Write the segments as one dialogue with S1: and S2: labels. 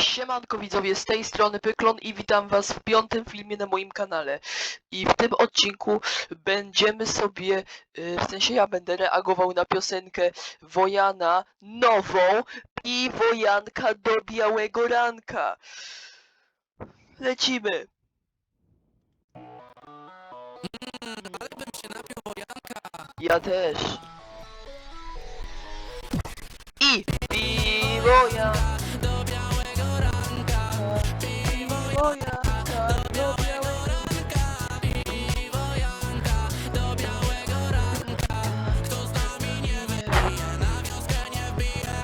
S1: Siemanko widzowie, z tej strony Pyklon i witam was w piątym filmie na moim kanale. I w tym odcinku będziemy sobie, y, w sensie ja będę reagował na piosenkę Wojana nową i Wojanka do białego ranka. Lecimy. Ja też. Piwo Janka do białego ranka. Piwo Janka do białego ranka. Kto z nami nie wypije, na wioskę nie wbije.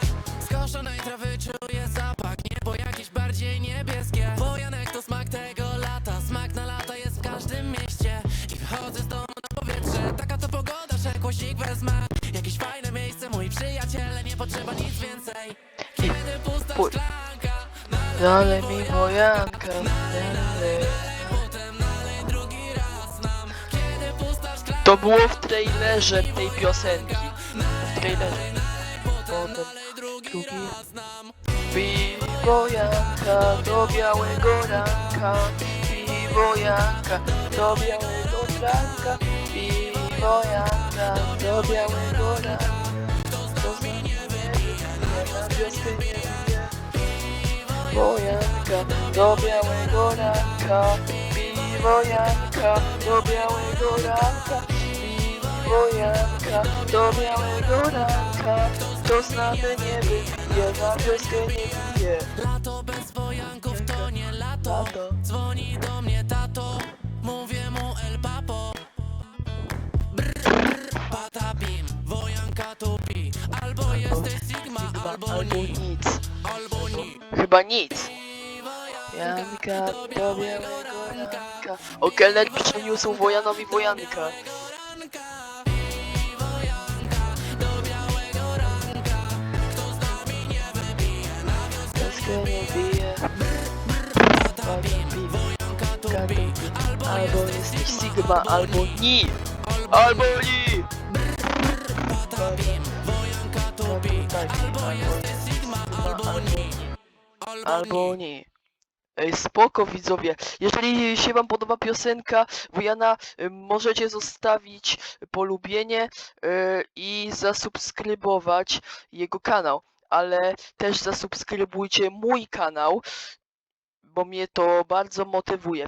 S2: Skoszonej trawy czuję zapach Niebo jakieś bardziej niebieskie Wojanek to smak tego lata Smak na lata jest w każdym mieście I wychodzę z domu na powietrze Taka to pogoda, że kłosik wezmę Jakieś fajne miejsce, moi przyjaciele Nie potrzeba nic więcej Kiedy pusta szklanka
S1: Dalej mi
S2: szklanka
S1: To było w trailerze tej piosenki. W trailerze. Potem drugi.
S2: Raz nam
S1: Piwo Janka do białego ranka. Piwo Janka do białego ranka. Piwo Janka do białego ranka. Kto z nami nie na wioskę nie bije Piwo Janka do białego ranka. Piwo Janka do białego ranka. Piwo Janka do białego ranka. Kto z nami nie wypije, na wioskę nie bije
S2: Lato bez wojanków to nie lato. Dzwoni do mnie tato. Mówię mu El Papo. Patapim Wojanka tupi Albo jesteś Sigma, albo
S1: albo
S2: ni
S1: nic.
S2: Albo ni
S1: Chyba nic. Janka do białego ranka. O, kelner przyniósł Wojanowi Wojanka. Albo jesteś Sigma, albo ni. Albo ni.
S2: Wojanka tupi Albo
S1: Albo nie. Ej, spoko widzowie. Jeżeli się wam podoba piosenka Wojana, y, możecie zostawić polubienie y, i zasubskrybować jego kanał. Ale też zasubskrybujcie mój kanał, bo mnie to bardzo motywuje.